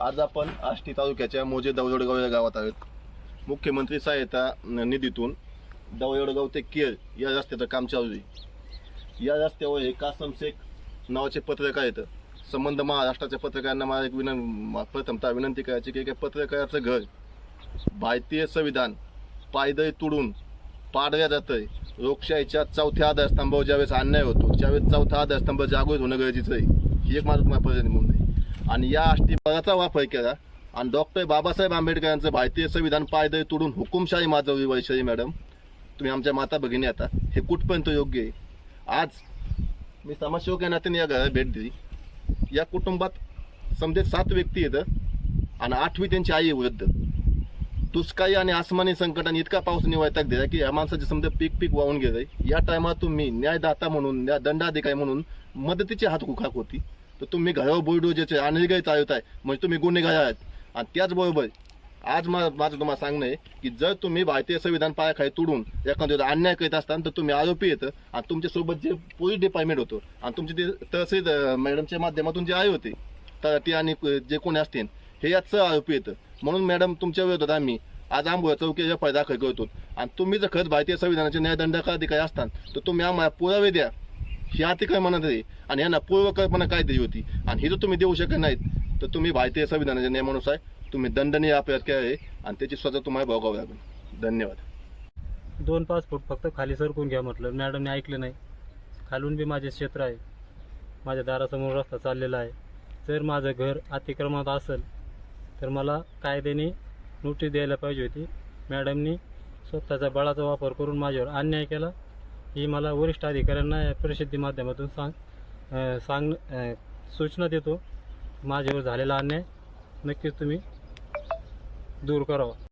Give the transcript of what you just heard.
आज आपण आष्टी तालुक्याच्या मोजे दवजडगाव या गावात आहोत. मुख्यमंत्री सहायता निधीतून दवजडगाव ते केळ या रस्त्याचं काम चालू आहे. या रस्त्यावर हे कासम शेख नावाचे पत्रकार येतं संबंध महाराष्ट्राच्या पत्रकारांना मला एक विनं प्रथमतः विनंती करायची की एका पत्रकाराचं घर भारतीय संविधान पायदळी तुडून पाडल्या जातंय. लोकशाहीच्या चौथ्या आधारस्तंभावर ज्यावेळेस अन्याय होतो त्यावेळेस चौथा आधारस्तंभ जागृत होणं गरजेचं आहे. ही एक माझं तुम्हाला पर्याय म्हणून आहे. आणि या अष्टीपदाचा वापर केला. आणि डॉक्टर बाबासाहेब आंबेडकरांचं भारतीय संविधान पायदळ तुडून हुकुमशाही माजवली वैशाली मॅडम. तुम्ही आमच्या माता भगिनी आता. हे कुठपर्यंत योग्य आहे? आज मी समाजसेवक या नात्याने या घरात भेट दिली. या कुटुंबात समजे सात व्यक्ती येतं आणि आठवी त्यांची आई वृद्ध. दुष्काळी आणि आसमानी संकटाने इतका पाऊस निवायताक दिला की या माणसाचे समजा पीक पीक वाहून गेलं या टायमात तुम्ही न्यायदाता म्हणून न्याय दंडाधिकारी म्हणून मदतीची हात कुखाक होती. तर तुम्ही घरावर बुलडोजरचे अनिर्गय चालवत आहे. म्हणजे तुम्ही गुन्हेगार आहात. आणि त्याचबरोबर आज मा- माझं तुम्हाला सांगणं आहे की जर तुम्ही भारतीय संविधान पायाखाली तुडून एखाद्या अन्याय करीत असताना तर तुम्ही आरोपी येतं आणि तुमच्यासोबत जे पोलीस डिपार्टमेंट होतं आणि तुमचे ते तहसील मॅडमच्या माध्यमातून जे आहे होते तर ते आणि जे कोणी असतील हे याच आरोपी येतं म्हणून मॅडम तुमच्या विरोधात आम्ही आज आंबोळ्या चौकीच्या फायदा दाखल करतो. आणि तुम्ही जर खरंच भारतीय संविधानाचे न्यायदंडकाधिकारी अधिकारी तर तुम्ही आम्हाला पुरावे द्या. ही अतिक्रय म्हणत आहे. आणि यांना पूर्वकल्पना काय दिली होती? आणि ही जर तुम्ही देऊ शकत नाहीत. तर तुम्ही भारतीय संविधानाच्या नियमानुसार तुम्ही दंडनीय अपराध केला आहे आणि त्याची सजा तुम्हाला भोगावी लागेल. धन्यवाद. दोन पाच फूट फक्त खाली सरकून घ्या म्हटलं. मॅडमने ऐकलं नाही. खालून बी माझे क्षेत्र आहे. माझ्या दारासमोर रस्ता चाललेला आहे. जर माझं घर अतिक्रमात असेल तर मला कायद्याने नोटीस द्यायला पाहिजे होती. मॅडमनी स्वतःच्या बळाचा वापर करून माझ्यावर अन्याय केला. ही मला वरिष्ठ अधिकाऱ्यांना या प्रसिद्धी माध्यमातून सांग सांग सूचना देतो. माझ्यावर झालेला अन्याय नक्कीच तुम्ही दूर करावा.